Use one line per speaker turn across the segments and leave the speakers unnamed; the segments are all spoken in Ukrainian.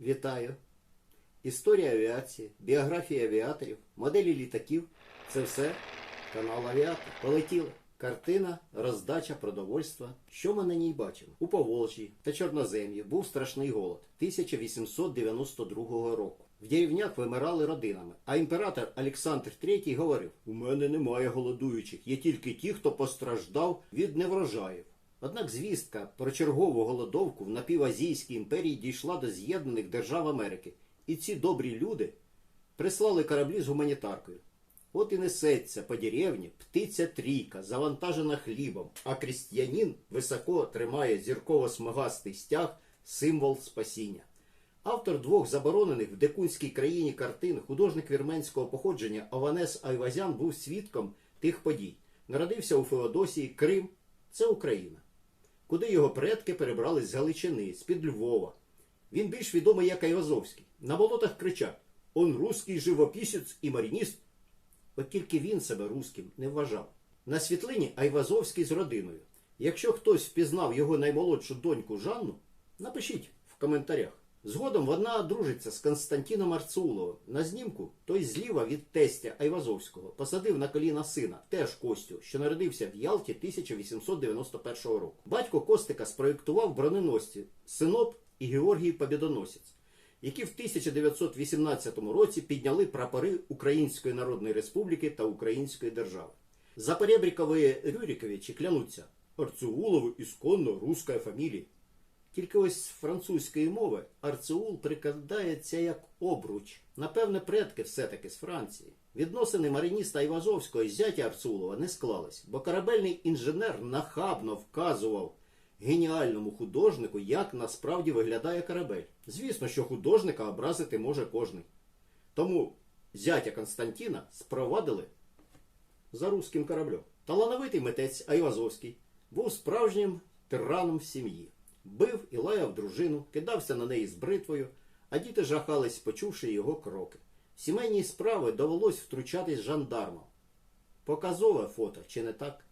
Вітаю! Історія авіації, біографія авіаторів, моделі літаків це все канал Авіатор. Полетіли. Картина, роздача продовольства. Що ми на ній бачимо? У Поволжі та Чорнозем'ї був страшний голод 1892 року. В деревнях вимирали родинами, а імператор Олександр III говорив: У мене немає голодуючих, є тільки ті, хто постраждав від неврожаїв. Однак звістка про чергову голодовку в напівазійській імперії дійшла до З'єднаних Держав Америки, і ці добрі люди прислали кораблі з гуманітаркою. От і несеться по деревні птиця трійка, завантажена хлібом, а крістіянин високо тримає зірково-смугастий стяг, символ спасіння. Автор двох заборонених в дикунській країні картин, художник вірменського походження Ованес Айвазян був свідком тих подій. Народився у Феодосії, Крим це Україна, куди його предки перебрались з Галичини, з-під Львова. Він більш відомий як Айвазовський. На болотах кричать: Он русський живописець і марініст. От тільки він себе руським не вважав. На світлині Айвазовський з родиною. Якщо хтось впізнав його наймолодшу доньку Жанну, напишіть в коментарях. Згодом вона дружиться з Константином Арцуловим. На знімку той зліва від тестя Айвазовського посадив на коліна сина, теж Костю, що народився в Ялті 1891 року. Батько Костика спроєктував броненосці Синоп і Георгій Побєдоносець, які в 1918 році підняли прапори Української Народної Республіки та Української держави. За перебрікові Рюриковичі клянуться Арцеулови ісконно руська фамілія. Тільки ось з французької мови Арцеул прикладається як обруч. Напевне, предки все-таки з Франції. Відносини мариніста Івазовського і зятя Арцулова не склались, бо корабельний інженер нахабно вказував геніальному художнику, як насправді виглядає корабель. Звісно, що художника образити може кожний. Тому зятя Константіна спровадили за руським кораблем. Талановитий митець Айвазовський був справжнім тираном в сім'ї. Бив і лаяв дружину, кидався на неї з бритвою, а діти жахались, почувши його кроки. В сімейні справи довелось втручатись жандармам. Показове фото, чи не так?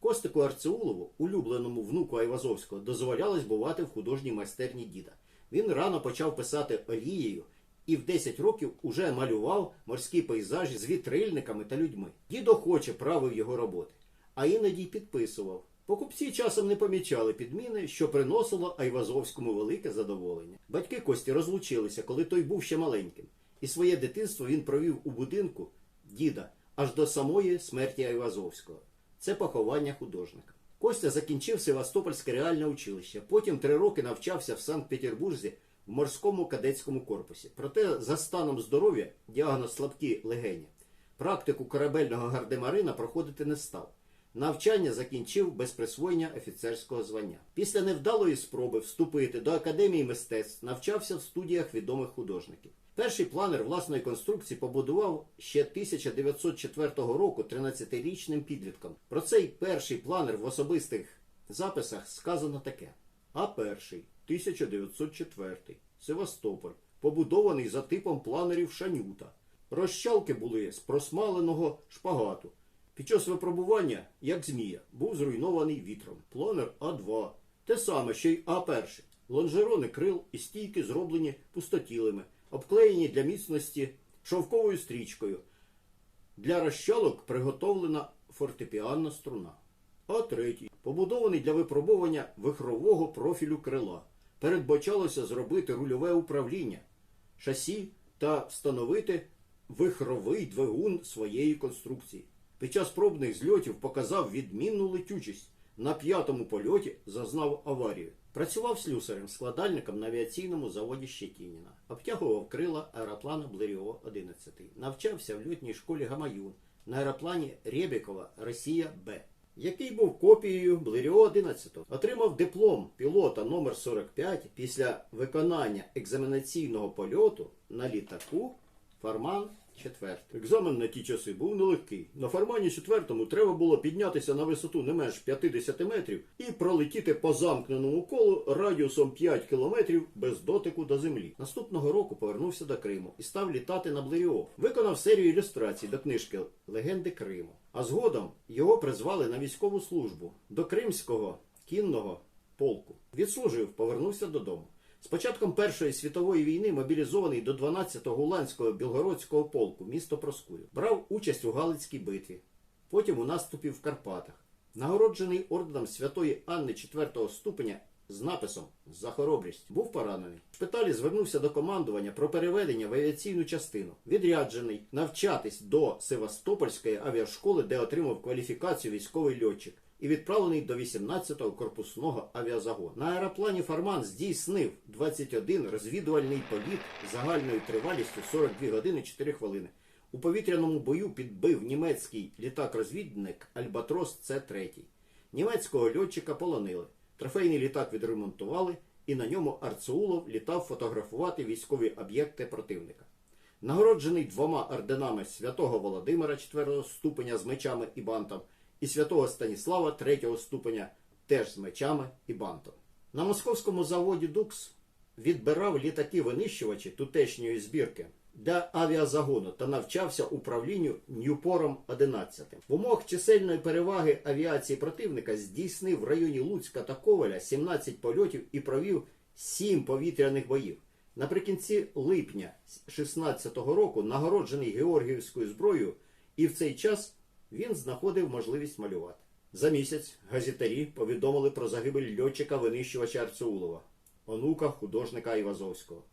Костику Арцеулову, улюбленому внуку Айвазовського, дозволялось бувати в художній майстерні діда. Він рано почав писати олією і в 10 років уже малював морські пейзажі з вітрильниками та людьми. Дід охоче правив його роботи, а іноді й підписував. Покупці часом не помічали підміни, що приносило Айвазовському велике задоволення. Батьки Кості розлучилися, коли той був ще маленьким, і своє дитинство він провів у будинку діда аж до самої смерті Айвазовського. Це поховання художника. Костя закінчив Севастопольське реальне училище. Потім три роки навчався в Санкт-Петербурзі в морському кадетському корпусі. Проте за станом здоров'я діагноз слабкі легені. Практику корабельного гардемарина проходити не став. Навчання закінчив без присвоєння офіцерського звання. Після невдалої спроби вступити до Академії мистецтв навчався в студіях відомих художників. Перший планер власної конструкції побудував ще 1904 року 13-річним підлітком. Про цей перший планер в особистих записах сказано таке: А перший 1904 Севастополь, побудований за типом планерів Шанюта. Розчалки були з просмаленого шпагату. Під час випробування, як змія, був зруйнований вітром. Планер А2. Те саме, що й А1. Лонжерони крил і стійки зроблені пустотілими, обклеєні для міцності шовковою стрічкою. Для розчалок приготовлена фортепіанна струна. А3. Побудований для випробування вихрового профілю крила. Передбачалося зробити рульове управління, шасі та встановити вихровий двигун своєї конструкції. Під час пробних зльотів показав відмінну летючість. На п'ятому польоті зазнав аварію. Працював слюсарем, складальником на авіаційному заводі Щетініна. Обтягував крила аероплана Блеріо 11. Навчався в льотній школі Гамаюн на аероплані Рєбікова Росія Б. Який був копією Блеріо 11. Отримав диплом пілота номер 45 після виконання екзаменаційного польоту на літаку Фарман 4. Екзамен на ті часи був нелегкий. На Фармані 4 треба було піднятися на висоту не менш 50 метрів і пролетіти по замкненому колу радіусом 5 кілометрів без дотику до землі. Наступного року повернувся до Криму і став літати на Блеріо. Виконав серію ілюстрацій до книжки Легенди Криму. А згодом його призвали на військову службу до Кримського кінного полку. Відслужив, повернувся додому. З початком Першої світової війни мобілізований до 12-го Уланського Білгородського полку, місто Проскурів. Брав участь у Галицькій битві, потім у наступі в Карпатах. Нагороджений орденом Святої Анни 4 ступеня з написом за хоробрість. Був поранений. В шпиталі звернувся до командування про переведення в авіаційну частину. Відряджений навчатись до Севастопольської авіашколи, де отримав кваліфікацію військовий льотчик. І відправлений до 18-го корпусного авіазагону. На аероплані Фарман здійснив 21 розвідувальний політ загальною тривалістю 42 години 4 хвилини. У повітряному бою підбив німецький літак-розвідник Альбатрос С-3. Німецького льотчика полонили. Трофейний літак відремонтували, і на ньому Арцеулов літав фотографувати військові об'єкти противника. Нагороджений двома орденами святого Володимира 4 ступеня з мечами і бантом, і святого Станіслава 3 ступеня теж з мечами і бантом. На московському заводі Дукс відбирав літаки-винищувачі тутешньої збірки для авіазагону та навчався управлінню Ньюпором 11. В умовах чисельної переваги авіації противника здійснив в районі Луцька та Коваля 17 польотів і провів 7 повітряних боїв. Наприкінці липня 16-го року нагороджений Георгіївською зброєю, і в цей час він знаходив можливість малювати. За місяць газетарі повідомили про загибель льотчика винищувача Арцеулова, онука художника Івазовського.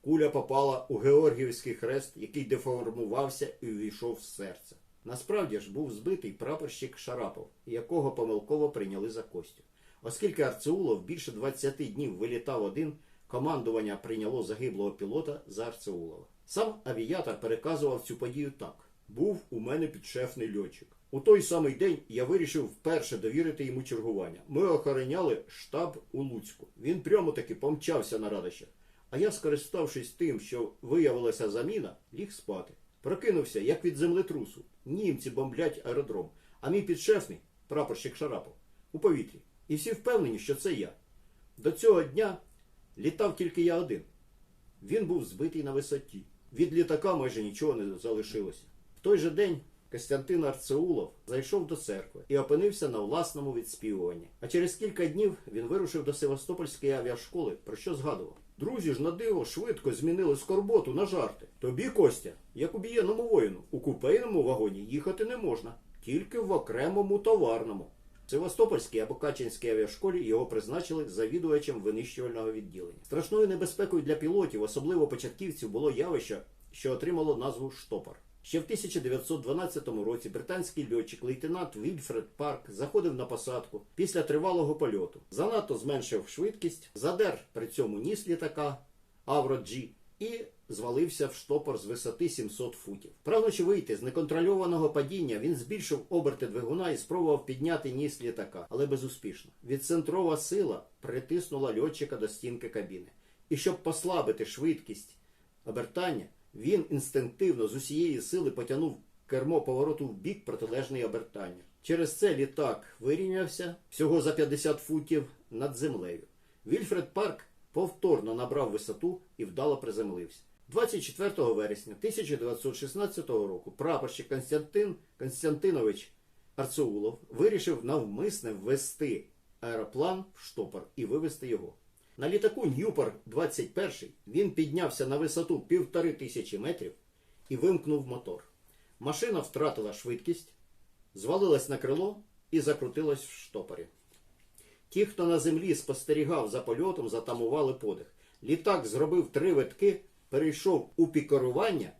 Куля попала у Георгіївський хрест, який деформувався і увійшов в серце. Насправді ж був збитий прапорщик Шарапов, якого помилково прийняли за Костю. Оскільки Арцеулов більше 20 днів вилітав один, командування прийняло загиблого пілота за Арцеулова. Сам авіатор переказував цю подію так: був у мене підшефний льотчик. У той самий день я вирішив вперше довірити йому чергування. Ми охороняли штаб у Луцьку. Він прямо таки помчався на радощах. А я, скориставшись тим, що виявилася заміна, ліг спати. Прокинувся, як від землетрусу. Німці бомблять аеродром. А мій підшефний, прапорщик Шарапов, у повітрі. І всі впевнені, що це я. До цього дня літав тільки я один. Він був збитий на висоті. Від літака майже нічого не залишилося. В той же день Костянтин Арцеулов зайшов до церкви і опинився на власному відспівуванні. А через кілька днів він вирушив до Севастопольської авіашколи, про що згадував. Друзі ж на диво швидко змінили скорботу на жарти. Тобі, Костя, як убієному воїну, у купейному вагоні їхати не можна, тільки в окремому товарному. В Севастопольській або Качинській авіашколі його призначили завідувачем винищувального відділення. Страшною небезпекою для пілотів, особливо початківців, було явище, що отримало назву штопор. Ще в 1912 році британський льотчик лейтенант Вільфред Парк заходив на посадку після тривалого польоту. Занадто зменшив швидкість, задер при цьому ніс літака Авро G і звалився в штопор з висоти 700 футів. Прагнучи вийти з неконтрольованого падіння, він збільшив оберти двигуна і спробував підняти ніс літака, але безуспішно. Відцентрова сила притиснула льотчика до стінки кабіни. І щоб послабити швидкість обертання, він інстинктивно з усієї сили потягнув кермо повороту в бік протилежний обертанню. Через це літак вирівнявся всього за 50 футів над землею. Вільфред Парк повторно набрав висоту і вдало приземлився. 24 вересня 1916 року прапорщик Константин Константинович Арцеулов вирішив навмисне ввести аероплан в штопор і вивести його. На літаку Ньюпор 21 він піднявся на висоту півтори тисячі метрів і вимкнув мотор. Машина втратила швидкість, звалилась на крило і закрутилась в штопорі. Ті, хто на землі спостерігав за польотом, затамували подих. Літак зробив три витки, перейшов у пікорування,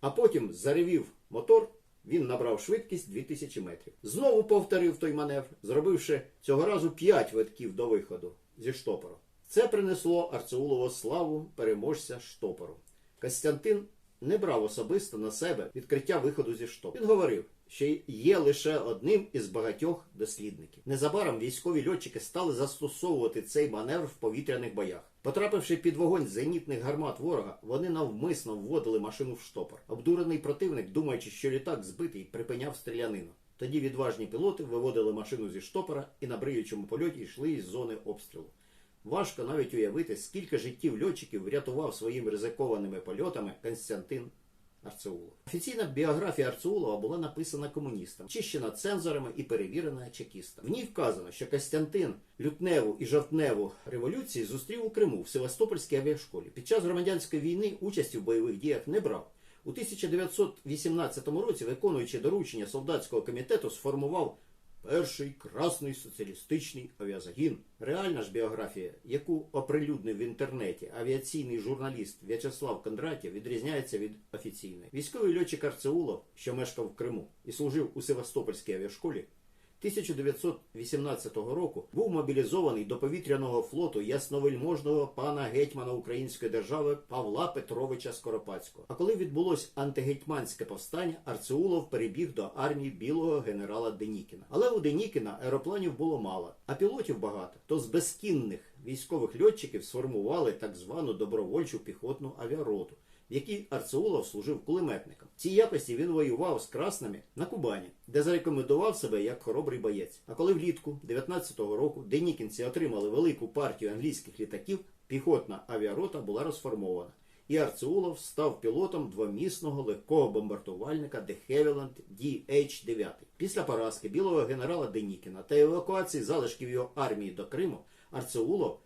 а потім заревів мотор. Він набрав швидкість 2000 метрів. Знову повторив той маневр, зробивши цього разу 5 витків до виходу зі штопору. Це принесло Арцеулову славу переможця штопору. Костянтин не брав особисто на себе відкриття виходу зі штопору. Він говорив, що є лише одним із багатьох дослідників. Незабаром військові льотчики стали застосовувати цей маневр в повітряних боях. Потрапивши під вогонь зенітних гармат ворога, вони навмисно вводили машину в штопор. Обдурений противник, думаючи, що літак збитий, припиняв стрілянину. Тоді відважні пілоти виводили машину зі штопора і на бриючому польоті йшли із зони обстрілу. Важко навіть уявити, скільки життів льотчиків врятував своїми ризикованими польотами Константин Арцеулов. Офіційна біографія Арцеулова була написана комуністом, чищена цензорами і перевірена чекістами. В ній вказано, що Костянтин лютневу і жовтневу революції зустрів у Криму в Севастопольській авіашколі. Під час громадянської війни участі в бойових діях не брав. У 1918 році, виконуючи доручення солдатського комітету, сформував перший красний соціалістичний авіазагін. Реальна ж біографія, яку оприлюднив в інтернеті авіаційний журналіст В'ячеслав Кондратів, відрізняється від офіційної. Військовий льотчик Арцеулов, що мешкав в Криму і служив у Севастопольській авіашколі, 1918 року був мобілізований до повітряного флоту ясновельможного пана гетьмана Української держави Павла Петровича Скоропадського. А коли відбулось антигетьманське повстання, Арцеулов перебіг до армії білого генерала Денікіна. Але у Денікіна аеропланів було мало, а пілотів багато. То з безкінних військових льотчиків сформували так звану добровольчу піхотну авіароту в якій Арцеулов служив кулеметником. В цій якості він воював з красними на Кубані, де зарекомендував себе як хоробрий боєць. А коли влітку 19-го року денікінці отримали велику партію англійських літаків, піхотна авіарота була розформована. І Арцеулов став пілотом двомісного легкого бомбардувальника де Хевіланд DH-9. Після поразки білого генерала Денікіна та евакуації залишків його армії до Криму Арцеулов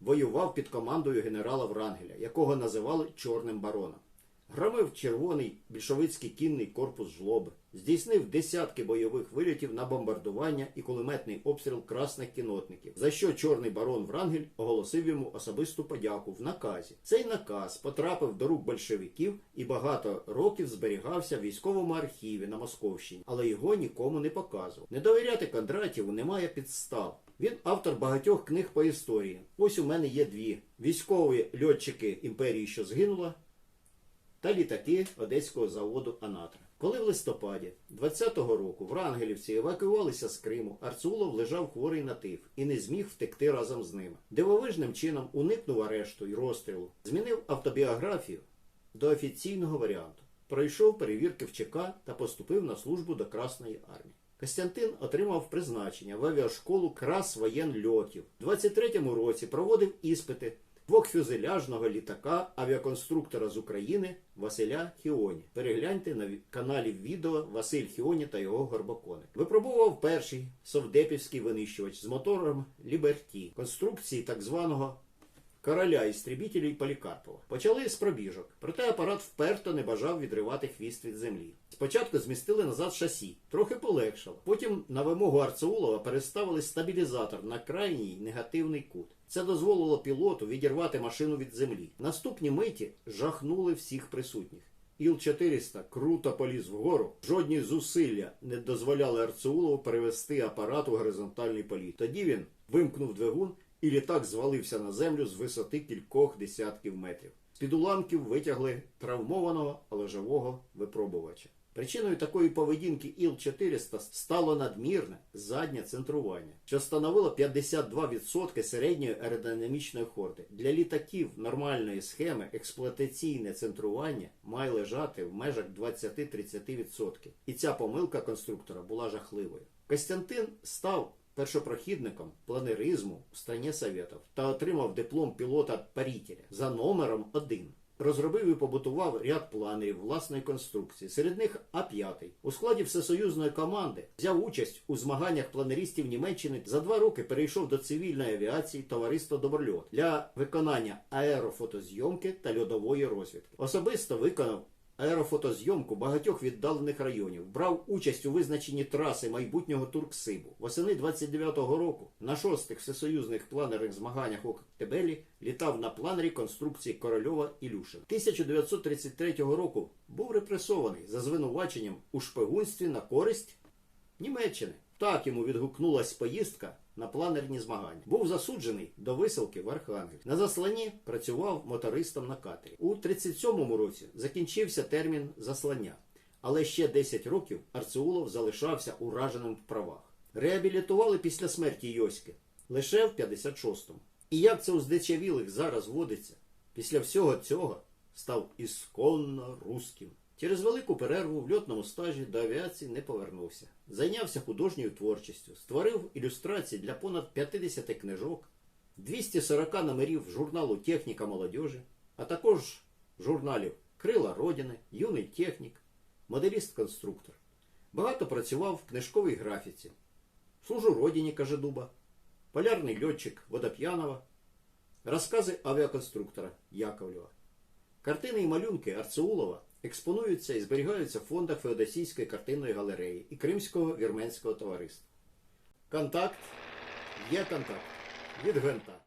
воював під командою генерала Врангеля, якого називали Чорним бароном. Громив червоний більшовицький кінний корпус жлоби, здійснив десятки бойових вилітів на бомбардування і кулеметний обстріл красних кінотників, за що чорний барон Врангель оголосив йому особисту подяку в наказі. Цей наказ потрапив до рук большевиків і багато років зберігався в військовому архіві на Московщині, але його нікому не показував. Не довіряти Кондратєву немає підстав. Він автор багатьох книг по історії. Ось у мене є дві: військові льотчики імперії, що згинула, та літаки Одеського заводу Анатра. Коли в листопаді 20-го року врангелівці евакуювалися з Криму, Арцулов лежав хворий на тиф і не зміг втекти разом з ними. Дивовижним чином уникнув арешту і розстрілу, змінив автобіографію до офіційного варіанту, пройшов перевірки в ЧК та поступив на службу до Красної армії. Костянтин отримав призначення в авіашколу крас воєнльотів. У 23-му році проводив іспити двохфюзеляжного літака авіаконструктора з України Василя Хіоні. Перегляньте на каналі відео Василь Хіоні та його горбокони. Випробував перший совдепівський винищувач з мотором Ліберті, конструкції так званого короля істрібітелів Полікарпова. Почали з пробіжок, проте апарат вперто не бажав відривати хвіст від землі. Спочатку змістили назад шасі, трохи полегшало. Потім на вимогу Арцеулова переставили стабілізатор на крайній негативний кут. Це дозволило пілоту відірвати машину від землі. Наступні миті жахнули всіх присутніх. Іл-400 круто поліз вгору. Жодні зусилля не дозволяли Арцеулову перевести апарат у горизонтальний політ. Тоді він вимкнув двигун і літак звалився на землю з висоти кількох десятків метрів. З-під уламків витягли травмованого, але живого випробувача. Причиною такої поведінки Іл-400 стало надмірне заднє центрування, що становило 52% середньої аеродинамічної хорди. Для літаків нормальної схеми експлуатаційне центрування має лежати в межах 20-30%. І ця помилка конструктора була жахливою. Костянтин став першопрохідником планеризму в страні Советов та отримав диплом пілота парітеля за номером 1. Розробив і побутував ряд планерів власної конструкції, серед них А5. У складі всесоюзної команди взяв участь у змаганнях планерістів Німеччини. За два роки перейшов до цивільної авіації товариства Доброльот для виконання аерофотозйомки та льодової розвідки. Особисто виконав аерофотозйомку багатьох віддалених районів, брав участь у визначенні траси майбутнього Турксибу. Восени 29-го року на шостих всесоюзних планерних змаганнях у Коктебелі літав на планері конструкції Корольова Ілюшин. 1933 року був репресований за звинуваченням у шпигунстві на користь Німеччини. Так йому відгукнулась поїздка на планерні змагання. Був засуджений до висилки в Архангель. На засланні працював мотористом на катері. У 37-му році закінчився термін заслання, але ще 10 років Арцеулов залишався ураженим в правах. Реабілітували після смерті Йоськи лише в 56-му. І як це у здичавілих зараз водиться, після всього цього став ісконно русським. Через велику перерву в льотному стажі до авіації не повернувся. Зайнявся художньою творчістю, створив ілюстрації для понад 50 книжок, 240 номерів журналу Техніка молодежі, а також журналів Крила Родини, юний технік, моделіст-конструктор. Багато працював в книжковій графіці. Служу родині, каже Дуба. Полярний льотчик Водоп'янова. Розкази авіаконструктора Яковлєва. Картини і малюнки Арцеулова експонуються і зберігаються в фондах Феодосійської картинної галереї і Кримського вірменського товариства. Контакт є контакт від Гвинта.